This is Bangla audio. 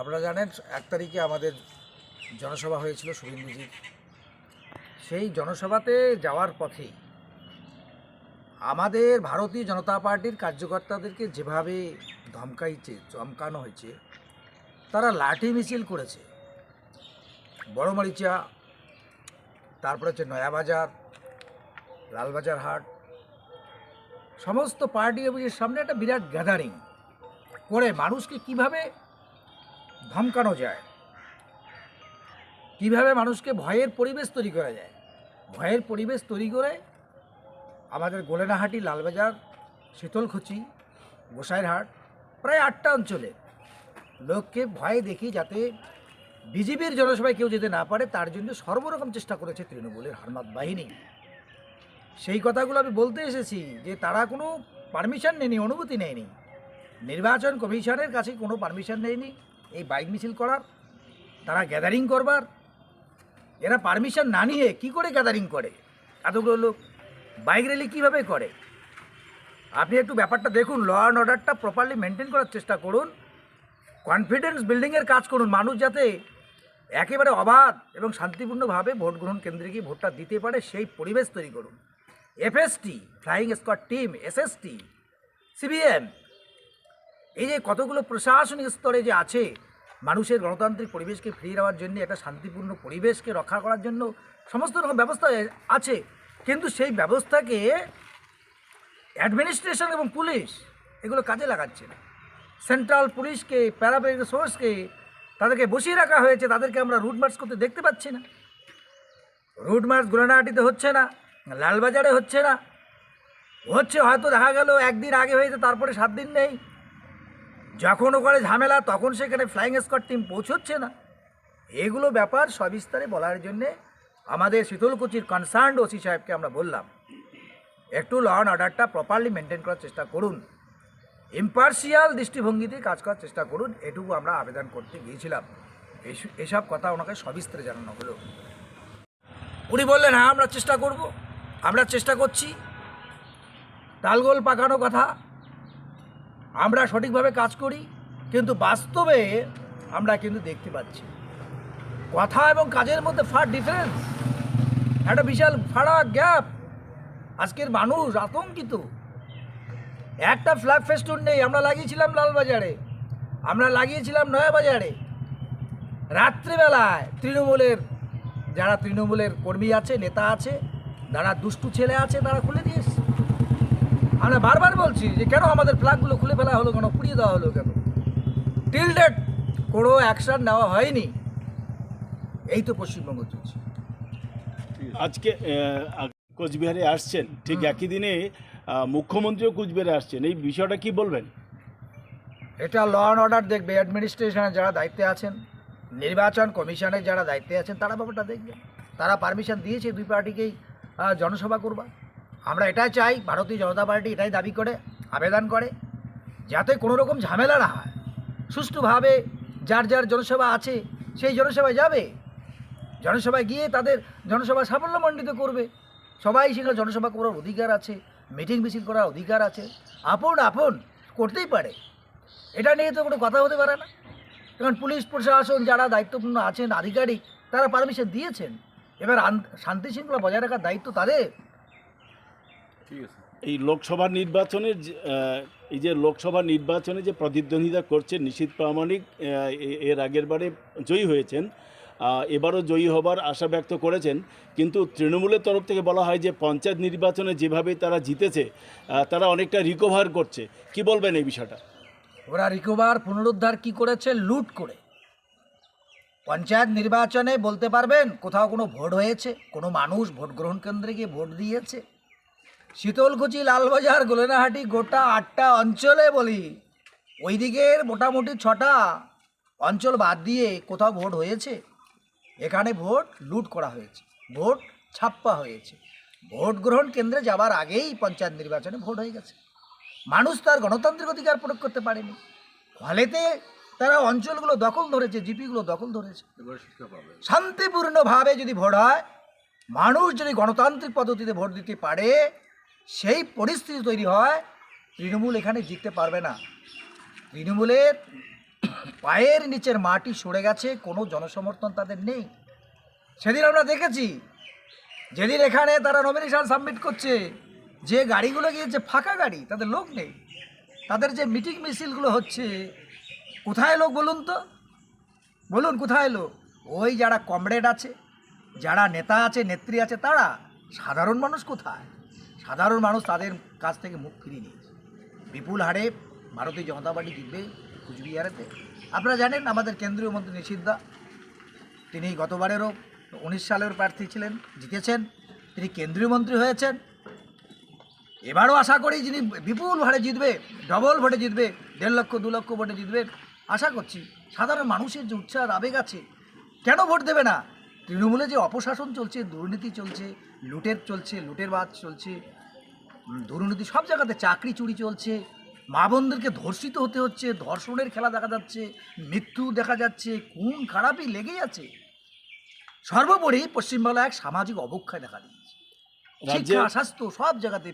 আপনারা জানেন, এক তারিখে আমাদের জনসভা হয়েছিল শুভেন্দুজির সেই জনসভাতে যাওয়ার পথে আমাদের ভারতীয় জনতা পার্টির কার্যকর্তাদেরকে যেভাবে ধমকাইছে, চমকানো হয়েছে, তারা লাঠি মিছিল করেছে। বড়মরিচা, তারপরে হচ্ছে নয়াবাজার, লালবাজার হাট, সমস্ত পার্টি অফিসের সামনে একটা বিরাট গ্যাদারিং করে মানুষকে কীভাবে ধমকানো যায়। কীভাবে মানুষকে ভয়ের পরিবেশ তৈরি করা যায়? ভয়ের পরিবেশ তৈরি করে আমাদের গোলেনাহাটি, লালবাজার, শীতলকুচি, গোসাইরহাট প্রায় আটটা অঞ্চলে লোককে ভয় দেখি যাতে বিজেপির জনসভায় কেউ যেতে না পারে, তার জন্য সর্বরকম চেষ্টা করেছে তৃণমূলের হারমাত বাহিনী। সেই কথাগুলো আমি বলতে এসেছি যে তারা কোনো পারমিশন নেয়নি, অনুমতি নেয়নি। নির্বাচন কমিশনের কাছে কোনো পারমিশন নেয়নি। এই বাইক মিছিল করার, তারা গ্যাদারিং করবার, এরা পারমিশন না নিয়ে কী করে গ্যাদারিং করে? এতগুলো লোক বাইক র্যালি কীভাবে করে? আপনি একটু ব্যাপারটা দেখুন ল অ্যান্ড অর্ডারটা প্রপারলি মেনটেন করার চেষ্টা করুন কনফিডেন্স বিল্ডিংয়ের কাজ করুন, মানুষ যাতে একেবারে অবাধ এবং শান্তিপূর্ণভাবে ভোট গ্রহণ কেন্দ্রে গিয়ে ভোটটা দিতে পারে, সেই পরিবেশ তৈরি করুন। FST flying squad team SST CBM এই যে কতগুলো প্রশাসনিক স্তরে যে আছে মানুষের গণতান্ত্রিক পরিবেশকে ফিরিয়ে দেওয়ার জন্য, একটা শান্তিপূর্ণ পরিবেশকে রক্ষা করার জন্য সমস্ত রকম ব্যবস্থা আছে। কিন্তু সেই ব্যবস্থাকে অ্যাডমিনিস্ট্রেশন এবং পুলিশ এগুলো কাজে লাগাচ্ছে না। সেন্ট্রাল পুলিশকে প্যারামেডিক সোর্সকে তাদেরকে বসিয়ে রাখা হয়েছে, তাদেরকে আমরা রুট মার্চ করতে দেখতে পাচ্ছি না। রুট মার্চ গোলানাহাটিতে হচ্ছে না, লালবাজারে হচ্ছে না। হচ্ছে হয়তো দেখা গেল একদিন আগে হয়েছে, তারপরে সাত দিন নেই। যখন ওখানে ঝামেলা, তখন সেখানে ফ্লাইং স্কোয়াড টিম পৌঁছচ্ছে না। এগুলো ব্যাপার সবিস্তারে বলার জন্যে আমাদের শীতলকুচির কনসার্ন ওসি সাহেবকে আমরা বললাম, একটু ল অ্যান্ড অর্ডারটা প্রপারলি মেনটেন করার চেষ্টা করুন। ইম্পার্সিয়াল দৃষ্টিভঙ্গিতে কাজ করার চেষ্টা করুন। এটুকু আমরা আবেদন করতে গিয়েছিলাম। এস- এসব কথা ওনাকে সবিস্তারে জানানো হলো। উনি বললেন হ্যাঁ আমরা চেষ্টা করব। আমরা চেষ্টা করছি। তালগোল পাকানো কথা আমরা সঠিকভাবে কাজ করি, কিন্তু বাস্তবে আমরা কিন্তু দেখতে পাচ্ছি। কথা এবং কাজের মধ্যে ফার ডিফারেন্স একটা বিশাল ফারাক গ্যাপ আজকের মানুষ আতঙ্কিত। একটা ফ্ল্যাগ ফেস্টুন নেই, আমরা লাগিয়েছিলাম লালবাজারে। আমরা লাগিয়েছিলাম নয়াবাজারে। রাত্রিবেলায় তৃণমূলের, যারা তৃণমূলের কর্মী আছে, নেতা আছে, যারা দুষ্টু ছেলে আছে, তারা খুলে দিয়েছে আমরা বারবার বলছি যে কেন আমাদের ফ্ল্যাগগুলো খুলে ফেলা হলো কেন পুড়িয়ে দেওয়া হলো কেন? টিল ডেট কোনো অ্যাকশন নেওয়া হয়নি। এই তো পশ্চিমবঙ্গ চলছে। আজকে কোচবিহারে আসছেন ঠিক একই দিনে মুখ্যমন্ত্রীও কোচবিহারে আসছেন। এই বিষয়টা কি বলবেন? এটা ল অ্যান্ড অর্ডার দেখবে অ্যাডমিনিস্ট্রেশনে যারা দায়িত্বে আছেন নির্বাচন কমিশনের যারা দায়িত্বে আছেন তারা ব্যাপারটা দেখবে। তারা পারমিশন দিয়েছে দুই পার্টিকেই জনসভা করবা আমরা এটাই চাই, ভারতীয় জনতা পার্টি এটাই দাবি করে, আবেদন করে, যাতে কোনো রকম ঝামেলা না হয়। সুষ্ঠুভাবে যার যার জনসভা আছে, সেই জনসভায় যাবে। জনসভায় গিয়ে তাদের জনসভা সাফল্যমণ্ডিত করবে। সবাই সেখানে জনসভা করার অধিকার আছে, মিটিং মিছিল করার অধিকার আছে। আপন আপন করতেই পারে। এটা নিয়ে তো কোনো কথা হতে পারে না। কারণ পুলিশ প্রশাসন যারা দায়িত্বপূর্ণ আছেন, আধিকারিক, তারা পারমিশন দিয়েছেন। এবার শান্তি শৃঙ্খলা বজায় রাখার দায়িত্ব তাদের। এই লোকসভা নির্বাচনের যে, এই যে লোকসভা নির্বাচনে যে প্রতিদ্বন্দ্বিতা করছেন নিশীত প্রামাণিক এ- এর আগের বারে জয়ী হয়েছেন এবারও জয়ী হবার আশা ব্যক্ত করেছেন কিন্তু তৃণমূলের তরফ থেকে বলা হয় যে পঞ্চায়েত নির্বাচনে যেভাবে তারা জিতেছে তারা অনেকটা রিকভার করছে। কি বলবেন এই বিষয়টা? ওরা রিকভার পুনরুদ্ধার কি করেছে? লুট করে। পঞ্চায়েত নির্বাচনে বলতে পারবেন কোথাও কোনো ভোট হয়েছে কোনো মানুষ ভোট গ্রহণ কেন্দ্রে গিয়ে ভোট দিয়েছে। শীতলকুচি লালবাজার গোলেনাহাটি গোটা আটটা অঞ্চলে বলি। ওই দিকের মোটামুটি ছটা অঞ্চল বাদ দিয়ে কোথাও ভোট হয়েছে। এখানে ভোট লুট করা হয়েছে ভোট ছাপ্পা হয়েছে। ভোট গ্রহণ কেন্দ্রে যাবার আগেই পঞ্চায়েত নির্বাচনে ভোট হয়ে গেছে। মানুষ তার গণতান্ত্রিক অধিকার প্রয়োগ করতে পারেনি। ফলেতে তারা অঞ্চলগুলো দখল ধরেছে জিপিগুলো দখল ধরেছে। শান্তিপূর্ণভাবে যদি ভোট হয় মানুষ যদি গণতান্ত্রিক পদ্ধতিতে ভোট দিতে পারে সেই পরিস্থিতি তৈরি হয়, তৃণমূল এখানে জিততে পারবে না। তৃণমূলের পায়ের নিচের মাটি সরে গেছে, কোনো জনসমর্থন তাদের নেই। সেদিন আমরা দেখেছি, যেদিন এখানে তারা নমিনেশন সাবমিট করছে, যে গাড়িগুলো গিয়েছে, ফাঁকা গাড়ি, তাদের লোক নেই। তাদের যে মিটিং মিছিলগুলো হচ্ছে, কোথায় লোক বলুন তো? বলুন, কোথায় লোক? ওই যারা কমরেড আছে, যারা নেতা আছে, নেত্রী আছে, তারা সাধারণ মানুষ কোথায়? সাধারণ মানুষ তাদের কাছ থেকে মুখ ফিরিয়ে নিয়েছে। বিপুল হারে ভারতীয় জনতা পার্টি জিতবে কুচবিহারেতে। আপনারা জানেন আমাদের কেন্দ্রীয় মন্ত্রী নিষিদ্ধা তিনি গতবারেরও উনিশ সালের প্রার্থী ছিলেন, জিতেছেন, তিনি কেন্দ্রীয় মন্ত্রী হয়েছেন। এবারও আশা করি যিনি বিপুল ভারে জিতবে, ডবল ভোটে জিতবে, দেড় লক্ষ, দু লক্ষ ভোটে জিতবে, আশা করছি সাধারণ মানুষের যে উৎসাহ আবেগ আছে, কেন ভোট দেবে না? তৃণমূলে যে অপশাসন চলছে দুর্নীতি চলছে লুটের চলছে লুটের বাদ চলছে দুর্নীতি সব জায়গাতে চাকরি চুরি চলছে মা বোনদেরকে ধর্ষিত হতে হচ্ছে ধর্ষণের খেলা দেখা যাচ্ছে মৃত্যু দেখা যাচ্ছে কোন খারাপই লেগেই আছে। সর্বোপরি পশ্চিমবাংলায় এক সামাজিক অবক্ষয় দেখা দিয়েছে। শিক্ষা স্বাস্থ্য সব জায়গাতে